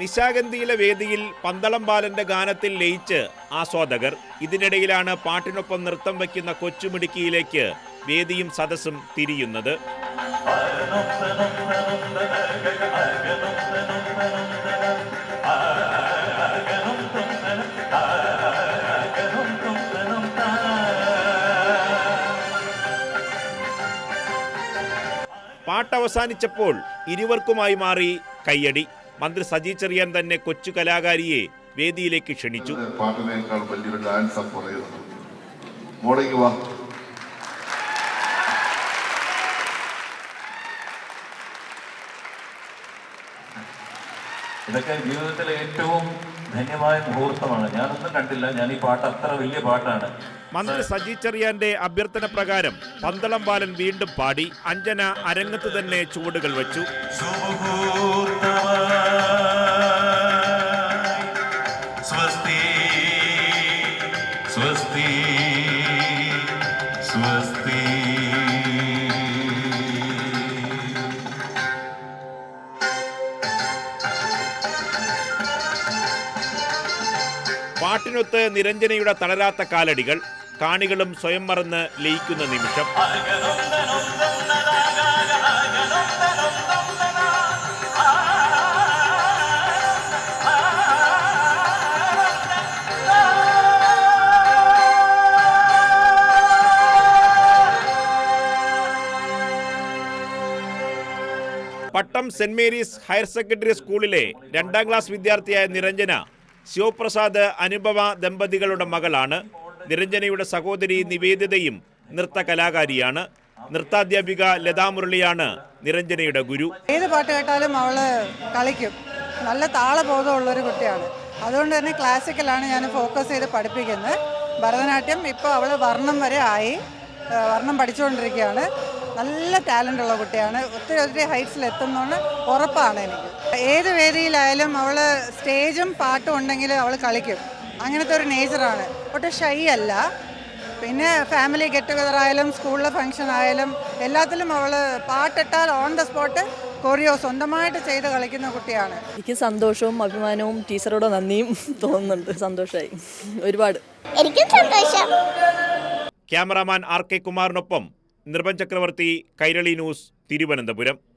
നിശാഗന്ധിയിലെ വേദിയിൽ പന്തളം ബാലന്റെ ഗാനത്തിൽ ലയിച്ച് ആസ്വാദകർ. ഇതിനിടയിലാണ് പാട്ടിനൊപ്പം നൃത്തം വയ്ക്കുന്ന കൊച്ചുമിടുക്കിയിലേക്ക് വേദിയും സദസ്സും തിരിയുന്നത്. പാട്ടവസാനിച്ചപ്പോൾ ഇരുവർക്കുമായി മാറി കയ്യടി. മന്ത്രി സജി ചെറിയാൻ തന്നെ കൊച്ചു കലാകാരിയെ വേദിയിലേക്ക് ക്ഷണിച്ചു. ഡാൻസ് വാ. ഇതൊക്കെ ജീവിതത്തിലെ ഏറ്റവും ധന്യമായ മുഹൂർത്തമാണ്. ഞാനൊന്നും കണ്ടില്ല. ഞാൻ ഈ പാട്ട് അത്ര വലിയ പാട്ടാണ്. മന്ത്രി സജി ചെറിയാന്റെ അഭ്യർത്ഥന പ്രകാരം പന്തളം ബാലൻ വീണ്ടും പാടി. അഞ്ജന അരങ്ങത്ത് തന്നെ ചുവടുകൾ വെച്ചു. സ്വസ്തി സ്വസ്തി സ്വസ്തി. പാട്ടിനൊത്ത് നിരഞ്ജനയുടെ തളരാത്ത കാലടികൾ കാണികളും സ്വയം മറന്ന് ലയിക്കുന്ന നിമിഷം. Pattom saint Mary's higher secondary സ്കൂളിലെ രണ്ടാം ക്ലാസ് വിദ്യാർത്ഥിയായ നിരഞ്ജന ശിവപ്രസാദ് അനുപമ ദമ്പതികളുടെ മകളാണ്. നിരഞ്ജനയുടെ സഹോദരി നിവേദിതയും നൃത്ത കലാകാരിയാണ്. നൃത്താധ്യാപിക ലതാ മുരളിയാണ് നിരഞ്ജനയുടെ ഗുരു. ഏത് പാട്ട് കേട്ടാലും അവൾ കളിക്കും. നല്ല താളബോധമുള്ള ഒരു കുട്ടിയാണ്. അതുകൊണ്ട് തന്നെ ക്ലാസിക്കലാണ് ഞാൻ ഫോക്കസ് ചെയ്ത് പഠിപ്പിക്കുന്നത്. ഭരതനാട്യം ഇപ്പോൾ അവൾ വർണം വരെ ആയി. വർണം പഠിച്ചുകൊണ്ടിരിക്കുകയാണ്. നല്ല ടാലന്റ് ഉള്ള കുട്ടിയാണ്. ഒത്തിരി ഒത്തിരി ഹൈറ്റ്സിൽ എത്തുന്നതുകൊണ്ട് ഉറപ്പാണ് എനിക്ക്. ഏത് വേദിയിലായാലും അവൾ സ്റ്റേജും പാട്ടും ഉണ്ടെങ്കിൽ അവൾ കളിക്കും. അങ്ങനത്തെ ഒരു നേച്ചറാണ് ഒട്ടും ഷൈ അല്ല. പിന്നെ ഫാമിലി ഗെറ്റ് ടുഗദർ ആയാലും സ്കൂളിലെ ഫംഗ്ഷൻ ആയാലും എല്ലാത്തിലും അവൾ പാട്ടിട്ടാൽ ഓൺ ദ സ്പോട്ട് കൊറിയോ സ്വന്തമായിട്ട് ചെയ്ത് കളിക്കുന്ന കുട്ടിയാണ്. എനിക്ക് സന്തോഷവും അഭിമാനവും ടീച്ചറോട് നന്ദിയും തോന്നുന്നുണ്ട്. സന്തോഷമായി ഒരുപാട്. എനിക്കും സന്തോഷം. ക്യാമറാമാൻ ആർ കെ കുമാറിനൊപ്പം നിർഭൻ ചക്രവർത്തി കൈരളി ന്യൂസ് തിരുവനന്തപുരം.